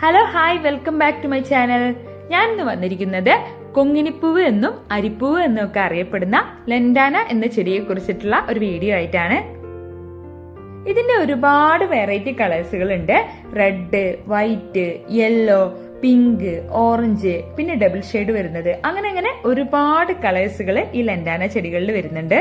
Hello hi welcome back to my channel ഞാൻ ഇന്ന് വന്നിരിക്കുന്നത് കൊങ്ങിനിപ്പൂവ് എന്നും അരിപ്പൂവ് എന്നും ഒക്കെ അറിയപ്പെടുന്ന ലെൻഡാന എന്ന ചെടിയെ കുറിച്ചിട്ടുള്ള ഒരു വീഡിയോ ആയിട്ടാണ്. ഇതിന്റെ ഒരുപാട് വെറൈറ്റി കളേഴ്സുകൾ ഉണ്ട് red white yellow pink orange പിന്നെ ഡബിൾ ഷെയ്ഡ് വരുന്നത്. അങ്ങനെ അങ്ങനെ ഒരുപാട് കളേഴ്സുകൾ ഈ ലെൻഡാന ചെടികളിൽ വരുന്നുണ്ട്.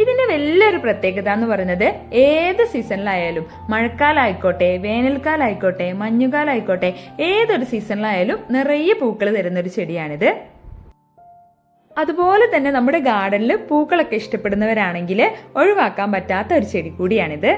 ഇതിന്റെ വലിയൊരു പ്രത്യേകത എന്ന് പറയുന്നത് ഏത് സീസണിലായാലും മഴക്കാലായിക്കോട്ടെ വേനൽക്കാലായിക്കോട്ടെ മഞ്ഞുകാലായിക്കോട്ടെ ഏതൊരു സീസണിലായാലും നിറയെ പൂക്കൾ തരുന്ന ഒരു ചെടിയാണിത്. അതുപോലെ തന്നെ നമ്മുടെ ഗാർഡനിൽ പൂക്കളൊക്കെ ഇഷ്ടപ്പെടുന്നവരാണെങ്കിൽ ഒഴിവാക്കാൻ പറ്റാത്ത ഒരു ചെടി കൂടിയാണിത്.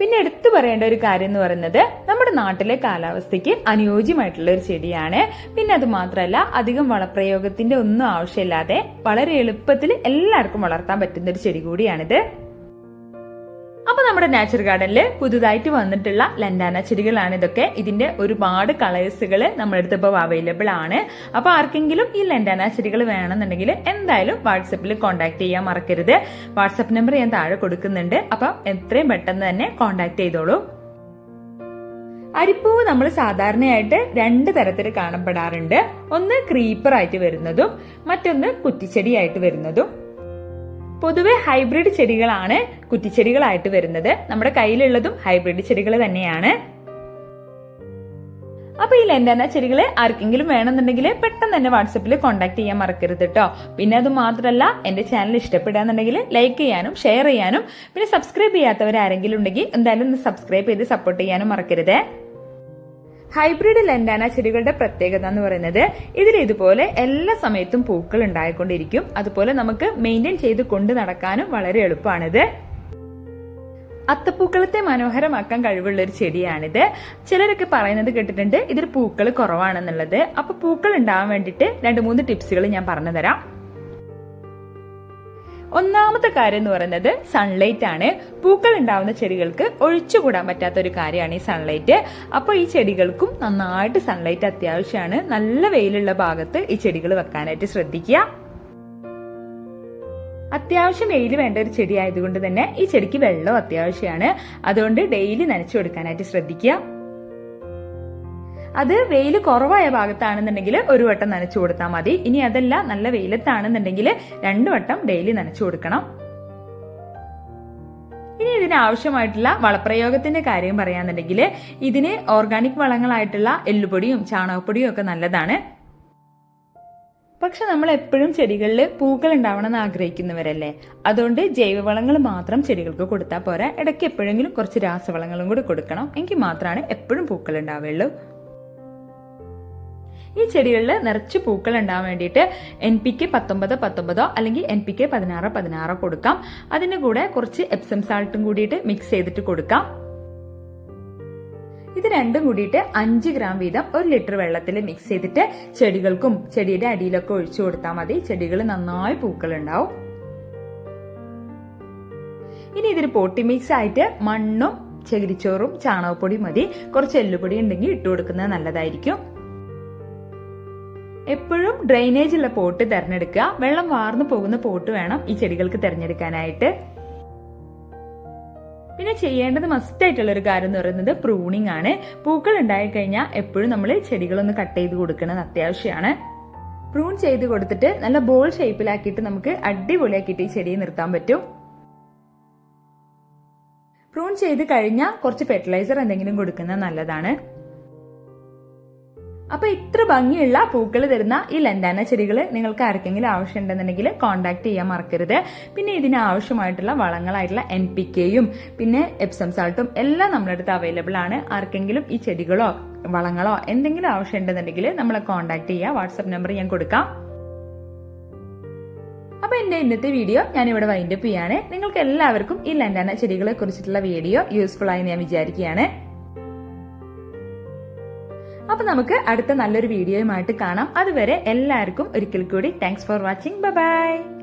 പിന്നെ എടുത്തു പറയേണ്ട ഒരു കാര്യം എന്ന് പറയുന്നത് നമ്മുടെ നാട്ടിലെ കാലാവസ്ഥയ്ക്ക് അനുയോജ്യമായിട്ടുള്ള ഒരു ചെടിയാണ്. പിന്നെ അത് മാത്രമല്ല അധികം വളപ്രയോഗത്തിന്റെ ഒന്നും ആവശ്യമില്ലാതെ വളരെ എളുപ്പത്തിൽ എല്ലാവർക്കും വളർത്താൻ പറ്റുന്ന ഒരു ചെടി കൂടിയാണിത്. അപ്പൊ നമ്മുടെ നാച്ചുറൽ ഗാർഡനിൽ പുതുതായിട്ട് വന്നിട്ടുള്ള ലണ്ടാന ചെടികളാണ് ഇതൊക്കെ. ഇതിന്റെ ഒരുപാട് കളേഴ്സുകൾ നമ്മുടെ അടുത്ത് ഇപ്പോൾ അവൈലബിൾ ആണ്. അപ്പൊ ആർക്കെങ്കിലും ഈ ലണ്ടാന ചെടികൾ വേണമെന്നുണ്ടെങ്കിൽ എന്തായാലും വാട്സപ്പിൽ കോൺടാക്ട് ചെയ്യാൻ മറക്കരുത്. വാട്സപ്പ് നമ്പർ ഞാൻ താഴെ കൊടുക്കുന്നുണ്ട്. അപ്പൊ എത്രയും പെട്ടെന്ന് തന്നെ കോൺടാക്ട് ചെയ്തോളൂ. അരിപ്പൂവ് നമ്മൾ സാധാരണയായിട്ട് രണ്ട് തരത്തിൽ കാണപ്പെടാറുണ്ട്. ഒന്ന് ക്രീപ്പർ ആയിട്ട് വരുന്നതും മറ്റൊന്ന് കുറ്റിച്ചെടിയായിട്ട് വരുന്നതും. പൊതുവെ ഹൈബ്രിഡ് ചെടികളാണ് കുറ്റിച്ചെടികളായിട്ട് വരുന്നത്. നമ്മുടെ കയ്യിലുള്ളതും ഹൈബ്രിഡ് ചെടികൾ തന്നെയാണ്. അപ്പൊ ഈ ലെന്താന ചെടികൾ ആർക്കെങ്കിലും വേണമെന്നുണ്ടെങ്കിൽ പെട്ടെന്ന് തന്നെ വാട്സപ്പിൽ കോൺടാക്ട് ചെയ്യാൻ മറക്കരുത് കേട്ടോ പിന്നെ അത് മാത്രമല്ല എന്റെ ചാനൽ ഇഷ്ടപ്പെടുകയെന്നുണ്ടെങ്കിൽ ലൈക്ക് ചെയ്യാനും ഷെയർ ചെയ്യാനും പിന്നെ സബ്സ്ക്രൈബ് ചെയ്യാത്തവരാരെങ്കിലും ഉണ്ടെങ്കിൽ എന്തായാലും ഒന്ന് സബ്സ്ക്രൈബ് ചെയ്ത് സപ്പോർട്ട് ചെയ്യാനും മറക്കരുതേ. ഹൈബ്രിഡ് ലെൻഡാന ചെടികളുടെ പ്രത്യേകത എന്ന് പറയുന്നത് ഇതിൽ ഇതുപോലെ എല്ലാ സമയത്തും പൂക്കൾ ഉണ്ടായിക്കൊണ്ടിരിക്കും. അതുപോലെ നമുക്ക് മെയിന്റെയിൻ ചെയ്ത് കൊണ്ടു നടക്കാനും വളരെ എളുപ്പമാണിത്. അത്തപ്പൂക്കളത്തെ മനോഹരമാക്കാൻ കഴിവുള്ള ഒരു ചെടിയാണിത്. ചിലരൊക്കെ പറയുന്നത് കേട്ടിട്ടുണ്ട് ഇതിൽ പൂക്കൾ കുറവാണെന്നുള്ളത്. അപ്പൊ പൂക്കൾ ഉണ്ടാവാൻ വേണ്ടിയിട്ട് രണ്ട് മൂന്ന് ടിപ്സുകൾ ഞാൻ പറഞ്ഞു തരാം. ഒന്നാമത്തെ കാര്യം എന്ന് പറയുന്നത് സൺലൈറ്റ് ആണ്. പൂക്കൾ ഉണ്ടാവുന്ന ചെടികൾക്ക് ഒഴിച്ചുകൂടാൻ പറ്റാത്ത ഒരു കാര്യമാണ് ഈ സൺലൈറ്റ് അപ്പോൾ ഈ ചെടികൾക്കും നന്നായിട്ട് സൺലൈറ്റ് അത്യാവശ്യമാണ്. നല്ല വെയിലുള്ള ഭാഗത്ത് ഈ ചെടികൾ വെക്കാനായിട്ട് ശ്രദ്ധിക്കുക. അത്യാവശ്യം വെയിൽ വേണ്ട ഒരു ചെടി ആയതുകൊണ്ട് തന്നെ ഈ ചെടിക്ക് വെള്ളം അത്യാവശ്യമാണ്. അതുകൊണ്ട് ഡെയിലി നനച്ചു കൊടുക്കാനായിട്ട് ശ്രദ്ധിക്കുക. അത് വെയിൽ കുറവായ ഭാഗത്താണെന്നുണ്ടെങ്കിൽ ഒരു വട്ടം നനച്ചു കൊടുത്താൽ മതി. ഇനി അതല്ല നല്ല വെയിലത്താണെന്നുണ്ടെങ്കിൽ രണ്ടു വട്ടം ഡെയിലി നനച്ചു കൊടുക്കണം. ഇനി ഇതിന് ആവശ്യമായിട്ടുള്ള വളപ്രയോഗത്തിന്റെ കാര്യം പറയാന്നുണ്ടെങ്കിൽ ഇതിന് ഓർഗാനിക് വളങ്ങളായിട്ടുള്ള എല്ലുപൊടിയും ചാണകപ്പൊടിയും ഒക്കെ നല്ലതാണ്. പക്ഷെ നമ്മൾ എപ്പോഴും ചെടികളിൽ പൂക്കൾ ഉണ്ടാവണം എന്ന് ആഗ്രഹിക്കുന്നവരല്ലേ? അതുകൊണ്ട് ജൈവവളങ്ങൾ മാത്രം ചെടികൾക്ക് കൊടുത്താൽ പോരാ. ഇടയ്ക്ക് എപ്പോഴെങ്കിലും കുറച്ച് രാസവളങ്ങളും കൂടി കൊടുക്കണം. എങ്കിൽ മാത്രമാണ് എപ്പോഴും പൂക്കൾ ഉണ്ടാവുള്ളൂ ഈ ചെടികളിൽ നിറച്ച് പൂക്കൾ ഉണ്ടാവാൻ വേണ്ടിയിട്ട് എൻ പി കെ പത്തൊമ്പത് പത്തൊമ്പതോ അല്ലെങ്കിൽ എൻ പി കെ പതിനാറ് പതിനാറോ കൊടുക്കാം. അതിന് കൂടെ കുറച്ച് എപ്സം സാൾട്ടും കൂടിയിട്ട് മിക്സ് ചെയ്തിട്ട് കൊടുക്കാം. ഇത് രണ്ടും കൂടിയിട്ട് അഞ്ച് ഗ്രാം വീതം ഒരു ലിറ്റർ വെള്ളത്തിൽ മിക്സ് ചെയ്തിട്ട് ചെടികൾക്കും ചെടിയുടെ അടിയിലൊക്കെ ഒഴിച്ചു കൊടുത്താൽ മതി. ചെടികൾ നന്നായി പൂക്കൾ ഉണ്ടാവും. ഇനി ഇതിന് പോട്ടി മിക്സ് ആയിട്ട് മണ്ണും ചകിരിച്ചോറും ചാണകപ്പൊടിയും മതി. കുറച്ച് എല്ലുപൊടി ഉണ്ടെങ്കിൽ ഇട്ട് കൊടുക്കുന്നത് നല്ലതായിരിക്കും. എപ്പോഴും ഡ്രെയിനേജ് ഉള്ള പോട്ട് തിരഞ്ഞെടുക്കുക. വെള്ളം വാർന്നു പോകുന്ന പോട്ട് വേണം ഈ ചെടികൾക്ക് തിരഞ്ഞെടുക്കാനായിട്ട്. പിന്നെ ചെയ്യേണ്ടത് മസ്റ്റ് ആയിട്ടുള്ള ഒരു കാര്യം എന്ന് പറയുന്നത് പ്രൂണിംഗ് ആണ്. പൂക്കൾ ഉണ്ടായി കഴിഞ്ഞാൽ എപ്പോഴും നമ്മൾ ചെടികളൊന്ന് കട്ട് ചെയ്ത് കൊടുക്കുന്നത് അത്യാവശ്യമാണ്. പ്രൂൺ ചെയ്ത് കൊടുത്തിട്ട് നല്ല ബോൾ ഷേപ്പിലാക്കിയിട്ട് നമുക്ക് അടിപൊളിയാക്കിയിട്ട് ഈ ചെടിയെ നിർത്താൻ പറ്റും. പ്രൂൺ ചെയ്ത് കഴിഞ്ഞാൽ കുറച്ച് ഫെർട്ടിലൈസർ എന്തെങ്കിലും കൊടുക്കുന്നത് നല്ലതാണ്. അപ്പൊ ഇത്ര ഭംഗിയുള്ള പൂക്കൾ തരുന്ന ഈ ലന്താന ചെടികൾ നിങ്ങൾക്ക് ആർക്കെങ്കിലും ആവശ്യമുണ്ടെന്നുണ്ടെങ്കിൽ കോൺടാക്ട് ചെയ്യാൻ മറക്കരുത്. പിന്നെ ഇതിന് ആവശ്യമായിട്ടുള്ള വളങ്ങളായിട്ടുള്ള എൻ പി കെയും പിന്നെ എപ്സം സാൾട്ടും എല്ലാം നമ്മുടെ അടുത്ത് അവൈലബിൾ ആണ്. ആർക്കെങ്കിലും ഈ ചെടികളോ വളങ്ങളോ എന്തെങ്കിലും ആവശ്യമുണ്ടെന്നുണ്ടെങ്കിൽ നമ്മളെ കോൺടാക്ട് ചെയ്യുക വാട്സപ്പ് നമ്പർ ഞാൻ കൊടുക്കാം. അപ്പൊ എന്റെ ഇന്നത്തെ വീഡിയോ ഞാൻ ഇവിടെ വൈൻഡപ്പ് ചെയ്യാണ്. നിങ്ങൾക്ക് എല്ലാവർക്കും ഈ ലണ്ടാന ചെടികളെ കുറിച്ചിട്ടുള്ള വീഡിയോ യൂസ്ഫുൾ ആയി ഞാൻ വിചാരിക്കുകയാണ്. അപ്പൊ നമുക്ക് അടുത്ത നല്ലൊരു വീഡിയോയുമായിട്ട് കാണാം. അതുവരെ എല്ലാവർക്കും ഒരിക്കൽ കൂടി താങ്ക്സ് ഫോർ വാച്ചിങ് ബൈ